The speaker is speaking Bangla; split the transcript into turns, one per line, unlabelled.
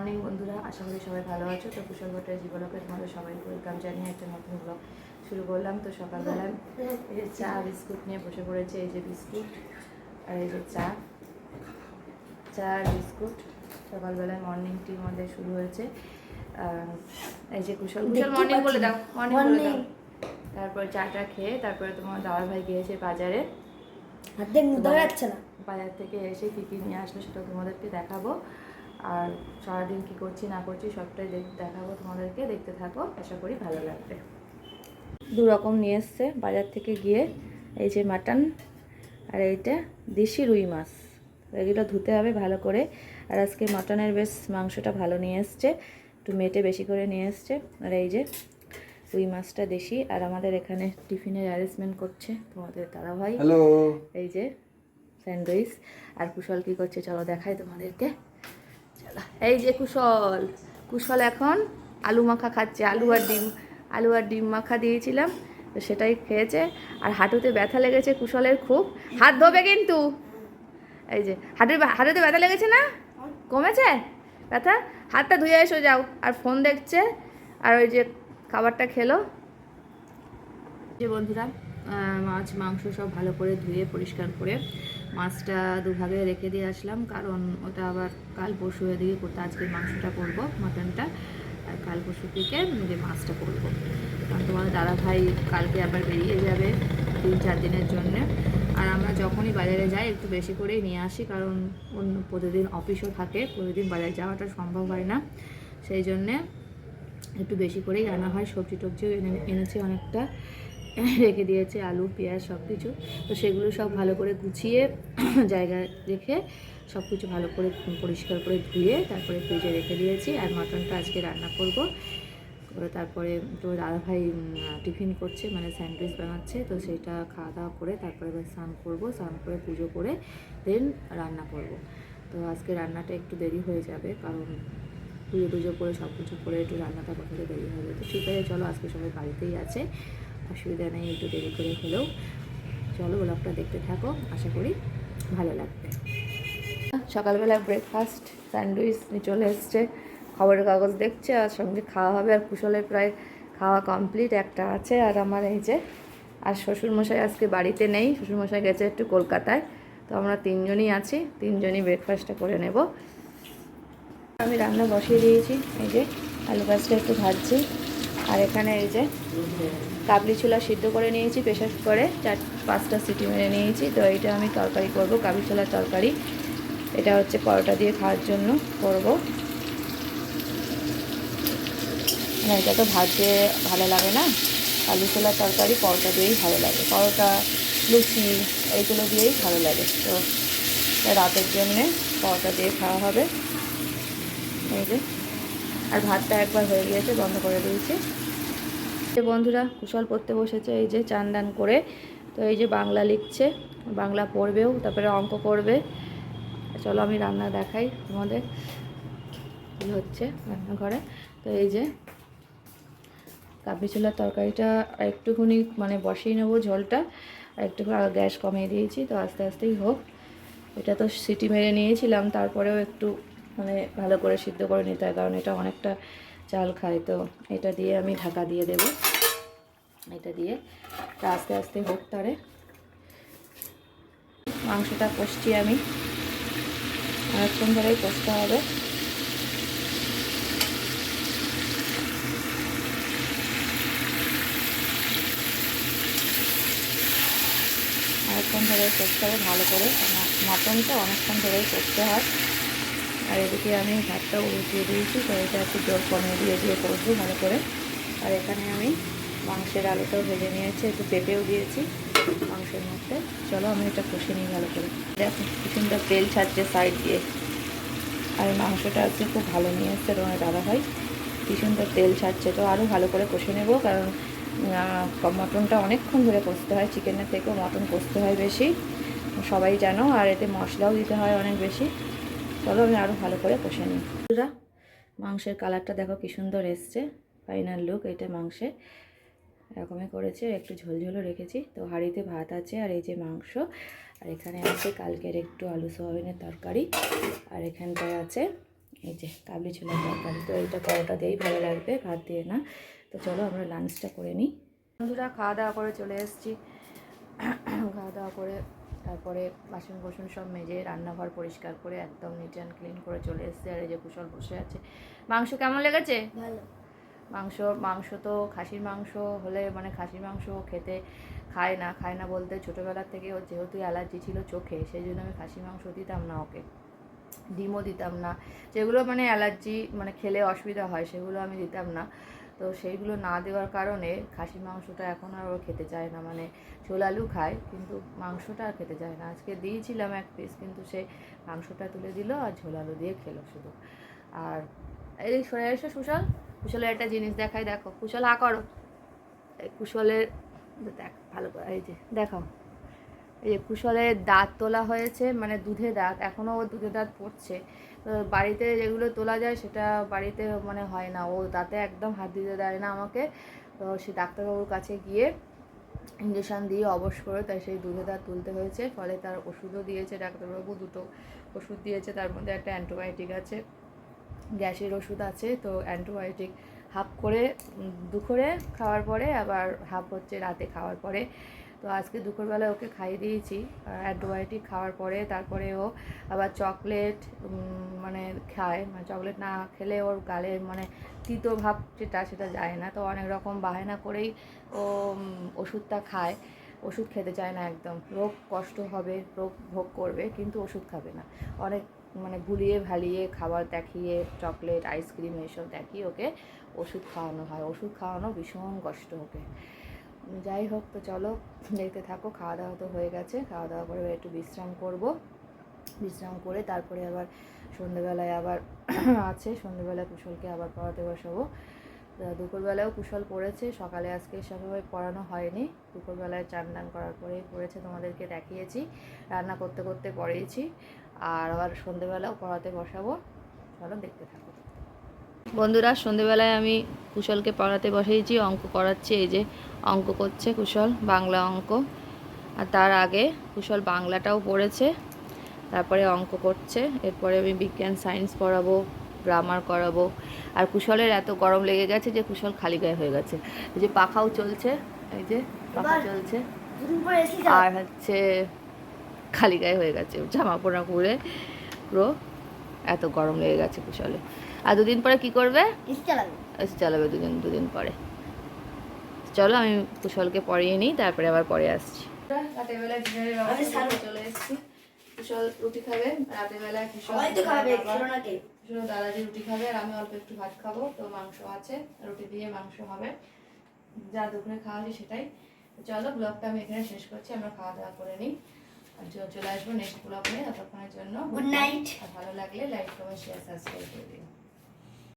মর্নিং বন্ধুরা আশা করি সবাই ভালো আছো। তো কুশল ভট্টের জীবনকে তোমাদের সবাই ওয়েলকাম জানিয়ে একটা নতুন ব্লগ শুরু করলাম। তো সকালবেলায় এই যে চা বিস্কুট নিয়ে বসে পড়েছে এই যে বিস্কুট আর এই যে চা। চা আর বিস্কুট সকালবেলায় মর্নিং টি আমাদের শুরু হয়েছে। এই যে কুশল কুশল মর্নিং বলে দাও মর্নিং বলে দাও। তারপর চাটা খেয়ে তারপরে তোমার দাদা ভাই গিয়েছে বাজারে।
হাত ধরে যাচ্ছে না।
বাজার থেকে এসে কী কী নিয়ে আসলো সেটা তোমাদেরকে দেখাবো। আর সারাদিন কী করছি না করছি সবটাই দেখ- দেখাবো তোমাদেরকে দেখতে থাকো আশা করি ভালো লাগবে। দু রকম নিয়ে এসছে বাজার থেকে গিয়ে এই যে মাটন আর এইটা দেশি রুই মাছ। এগুলো ধুতে হবে ভালো করে। আর আজকে মাটনের বেশ মাংসটা ভালো নিয়ে এসছে একটু মেটে বেশি করে নিয়ে এসছে। আর এই যে রুই মাছটা দেশি আর আমাদের এখানে টিফিনের অ্যারেঞ্জমেন্ট করছে তোমাদের দাদাভাই।
হ্যালো
এই যে স্যান্ডউইচ আর কুশল কী করছে চলো দেখাই তোমাদেরকে। এই যে কুশল কুশল এখন আলু মাখা খাচ্ছে, আলু আর ডিম, আলু আর ডিম মাখা দিয়েছিলাম, তো সেটাই খেয়েছে, আর হাঁটুতে ব্যথা লেগেছে কুশলের খুব, হাত ধোবে কিন্তু। এই যে, হাঁটুর হাঁটুতে ব্যথা লেগেছে না? কমেছে? ব্যথা? হাতটা ধুয়ে এসো, যাও, আর ফোন দেখছে, আর ওই যে খাবারটা খেলো। যে বন্ধুরা মাছ, মাংস সব ভালো করে ধুয়ে, পরিষ্কার করে মাছটা দুভাগে রেখে দিয়ে আসলাম। কারণ ওটা আবার কাল পরশু দিকে করতে, আজকে মাংসটা করব, মাটনটা। আর কাল পরশু থেকে যে মাছটা করব। কারণ তোমাদের দাদা ভাই কালকে আবার বেরিয়ে যাবে তিন, চার দিনের জন্য। আর আমরা যখনই বাজারে যাই, একটু বেশি করেই নিয়ে আসি। কারণ অন্য প্রতিদিন অফিসও থাকে, প্রতিদিন বাজারে যাওয়াটা সম্ভব হয় না। সেই জন্যে একটু বেশি করেই আনা হয়। সবজি টবজিও এনে, এনেছে অনেকটা। রেখে দিয়েছে, আলু, পেঁয়াজ সব কিছু তো সেগুলো সব ভালো করে গুছিয়ে জায়গায় রেখে সব কিছু ভালো করে পরিষ্কার করে ধুয়ে তারপরে ফ্রিজে রেখে দিয়েছি। আর মাটনটা আজকে রান্না করব। করে তারপরে তো দাদাভাই টিফিন করছে মানে স্যান্ডউইচ বানাচ্ছে। তো সেটা খাওয়া দাওয়া করে তারপরে স্নান করব। স্নান করে পুজো করে দেন রান্না করব। তো আজকে রান্নাটা একটু দেরি হয়ে যাবে, কারণ পুজো টুজো করে সব কিছু করে একটু রান্নাটা করতে দেরি হবে তো ঠিক আছে, চলো আজকে সবাই বাড়িতেই আছে। অসুবিধা নেই, একটু দেরি করে হলেও চলো ব্লগটা দেখতে থাকো, আশা করি ভালো লাগবে। সকালবেলা ব্রেকফাস্ট স্যান্ডউইচ নিয়ে চলে এসছে। খবরের কাগজ দেখছে, আর সঙ্গে খাওয়া হবে। আর কুশলের প্রায় খাওয়া কমপ্লিট একটা আছে আর আমার এই যে, আর শ্বশুরমশাই আজকে বাড়িতে নেই। শ্বশুরমশাই গেছে একটু কলকাতায়। তো আমরা তিনজনই আছি, তিনজনই ব্রেকফাস্টটা করে নেব। আমি রান্না বসিয়ে দিয়েছি, এই যে আলু গাছটা একটু ভাজছি। আর এখানে এই যে কাবলি ছোলা সিদ্ধ করে নিয়েছি প্রেশার করে, চার, পাঁচটা সিটি মেরে নিয়েছি। তো এটা আমি তরকারি করব, কাবলি ছোলার তরকারি। এটা হচ্ছে পরোটা দিয়ে খাওয়ার জন্য করব। না এটা তো ভাজতে ভালো লাগে না। আলু ছোলার তরকারি পরোটা দিয়েই ভালো লাগে। পরোটা, লুচি এইগুলো দিয়েই ভালো লাগে। তো রাতের জন্যে পরোটা দিয়ে খাওয়া হবে। এই যে। আর ভাতটা একবার হয়ে গিয়েছে, বন্ধ করে দিয়েছি। বন্ধুরা কুশল পড়তে বসেছে, এই যে চান করে, তো এই যে বাংলা লিখছে, বাংলা পড়বেও, তারপরে অঙ্ক করবে। চলো আমি রান্না দেখাই তোমাদের কী হচ্ছে রান্নাঘরে। তো এই যে কাবলি ছোলার তরকারিটা একটুখানি মানে বসিয়ে নেব ঝোলটা, আর একটুখানি গ্যাস কমিয়ে দিয়েছি, তো আস্তে আস্তেই হোক। এটা তো সিটি মেরে নিয়েছিলাম, তারপরেও একটু মানে ভালো করে সিদ্ধ করে নিতে হয়, কারণ এটা অনেকটা চাল খায়, তো এটা দিয়ে আমি ঢাকা দিয়ে দেব। এটা দিয়ে তা আস্তে আস্তে হোক তারে। মাংসটা কষছি আমি। অনেকক্ষণ ধরেই কষতে হবে। অনেকক্ষণ ধরে করতে হবে, ভালো করে। মাটন অনেকক্ষণ ধরেই করতে হয়। আর এদিকে আমি ভাতটাও উঠিয়ে দিয়েছি, তো এটা একটু জল কমিয়ে দিয়ে দিয়ে করব ভালো করে। আর এখানে আমি মাংসের আলুটাও ভেজে নিয়েছি, একটু পেঁপেও দিয়েছি মাংসের মধ্যে। চলো আমি এটা কষে নিই ভালো করে। দেখো কি সুন্দর তেল ছাড়ছে সাইড দিয়ে। আর মাংসটা আজকে খুব ভালো নিয়ে এসছে তোমার দাদা ভাই। কি সুন্দর তেল ছাড়ছে, তো আরও ভালো করে কষে নেব, কারণ মটনটা অনেকক্ষণ ধরে কষতে হয় চিকেনের থেকেও মটন কষতে হয় বেশি। সবাই জানো, আর এতে মশলাও দিতে হয় অনেক বেশি। চলো আমি আরও ভালো করে কষে নিই। মাংসের কালারটা দেখো কি সুন্দর এসছে। ফাইনাল লুক এটা মাংসে এরকমই করেছে, একটু ঝোলঝোলও রেখেছি। তো হাঁড়িতে ভাত আছে আর এই যে মাংস, আর এখানে আছে কালকের একটু আলু সোয়াবিনের তরকারি, আর এখানটায় আছে এই যে কাবলি ছোলার তরকারি। তো এইটা পরোটা দিয়েই ভালো লাগবে, ভাত দিয়ে না। তো চলো আমরা লাঞ্চটা করে নিই। বন্ধুরা, খাওয়া দাওয়া করে চলে এসেছি। খাওয়া দাওয়া করে তারপরে বাসন কোসন সব মেজে রান্নাঘর পরিষ্কার করে একদম নিট অ্যান্ড ক্লিন করে চলে এসেছে। আর এই যে কুশল বসে আছে। মাংস কেমন লেগেছে?
ভালো।
মাংস মাংস তো খাসির মাংস হলে মানে খাসির মাংস খেতে খায় না খায় না বলতে ছোটোবেলার থেকে ওর যেহেতু অ্যালার্জি ছিল চোখে সেই জন্য আমি খাসির মাংস দিতাম না ওকে। ডিমও দিতাম না। যেগুলো মানে অ্যালার্জি মানে খেলে অসুবিধা হয় সেগুলো আমি দিতাম না। তো সেইগুলো না দেওয়ার কারণে খাসির মাংসটা এখন আর ও খেতে চায় না। মানে ঝোল আলু খায়, কিন্তু মাংসটা আর খেতে চায় না। আজকে দিয়েছিলাম এক পিস কিন্তু সে মাংসটা তুলে দিল আর ঝোল আলু দিয়ে খেলো শুধু। আর এই সরে এসো সুশাল কুশলের একটা জিনিস দেখাই, দেখো। কুশল, হা করো। কুশলের, দেখ, ভালো করে, এই যে দেখো এই কুশলের দাঁত তোলা হয়েছে মানে দুধে দাঁত, এখনও ও দুধে দাঁত পড়ছে। তো বাড়িতে যেগুলো তোলা যায় সেটা বাড়িতে মানে হয় না, ও দাঁতে একদম হাত দিতে দেয় না আমাকে। তো সে ডাক্তারবাবুর কাছে গিয়ে ইঞ্জেকশান দিয়ে অবশ করে তাই সেই দুধে দাঁত তুলতে হয়েছে, ফলে তার ওষুধও দিয়েছে ডাক্তারবাবু, দুটো ওষুধ দিয়েছে, তার মধ্যে একটা অ্যান্টিবায়োটিক আছে, গ্যাসের ওষুধ আছে, তো অ্যান্টিবায়োটিক হাফ করে দুপুরে খাওয়ার পরে, আবার হাফ হচ্ছে রাতে খাওয়ার পরে। তো আজকে দুপুরবেলায় ওকে খাইয়ে দিয়েছি অ্যান্টিবায়োটিক খাওয়ার পরে তারপরে ও আবার চকলেট মানে খায় মানে চকলেট না খেলে ওর গালে মানে তিতো ভাব যেটা সেটা যায় না। তো অনেক রকম বাহানা করেই ও ওষুধটা খায়। ওষুধ খেতে চায় না একদম। রোগ কষ্ট হবে, রোগ ভোগ করবে, কিন্তু ওষুধ খাবে না। অনেক মানে ভুলিয়ে ভালিয়ে খাবার দেখিয়ে চকলেট, আইসক্রিম এইসব দেখিয়ে ওকে ওষুধ খাওয়ানো হয়। ওষুধ খাওয়ানো ভীষণ কষ্ট ওকে। যাই হোক, তো চলো দেখতে থাকো, খাওয়া দাওয়া তো হয়ে গেছে। খাওয়া দাওয়া করে একটু বিশ্রাম করব। বিশ্রাম করে তারপরে আবার সন্ধেবেলায় আবার আছে, সন্ধেবেলায় কুশলকে আবার পড়াতে বসাবো। তা দুপুরবেলায়ও কুশল পড়েছে, সকালে আজকে সেভাবে পড়ানো হয়নি। দুপুরবেলায় চান টান করার পরেই পড়েছে, তোমাদেরকে দেখিয়েছি। রান্না করতে করতে পড়িয়েছি আর আবার সন্ধেবেলাও পড়াতে বসাবো। চলো দেখতে থাকো। বন্ধুরা সন্ধেবেলায় আমি কুশলকে পড়াতে বসিয়েছি অঙ্ক করাচ্ছি এই যে অঙ্ক করছে কুশল বাংলা অঙ্ক। আর তার আগে কুশল বাংলাটাও পড়েছে তারপরে অঙ্ক করছে এরপরে আমি বিজ্ঞান সায়েন্স পড়াবো গ্রামার করাবো। আর কুশলের এত গরম লেগে গেছে যে কুশল খালি গায়ে হয়ে গেছে। এই যে পাখাও চলছে এই যে পাখা চলছে। আর হচ্ছে খালি গায়ে হয়ে গেছে জামা পোড়া পরে পুরো এত গরম লেগে গেছে কুশলে। আর দুদিন পরে কি করবে?
এসি চালাবে।
দুদিন দুদিন পরে। চলো আমি কুশলকে পরিয়ে নিই তারপরে আবার পরে আসছি। চলে এসেছি। কুশল রুটি খাবে রাতের বেলায় কুশল দাদাজি রুটি খাবে আর আমি অল্প একটু ভাত খাব তো মাংস আছে রুটি দিয়ে মাংস হবে। যা দুপুরে খাওয়াছি সেটাই। চলো ব্লগটা আমি এখানে শেষ করছি আমরা খাওয়া দাওয়া করে নিই। চলে আসব নেক্সট ব্লগ নিয়ে ততক্ষণের জন্য।
গুড
নাইট ভালো লাগলে লাইক কমেন্ট শেয়ার সাবস্ক্রাইব করে দিও।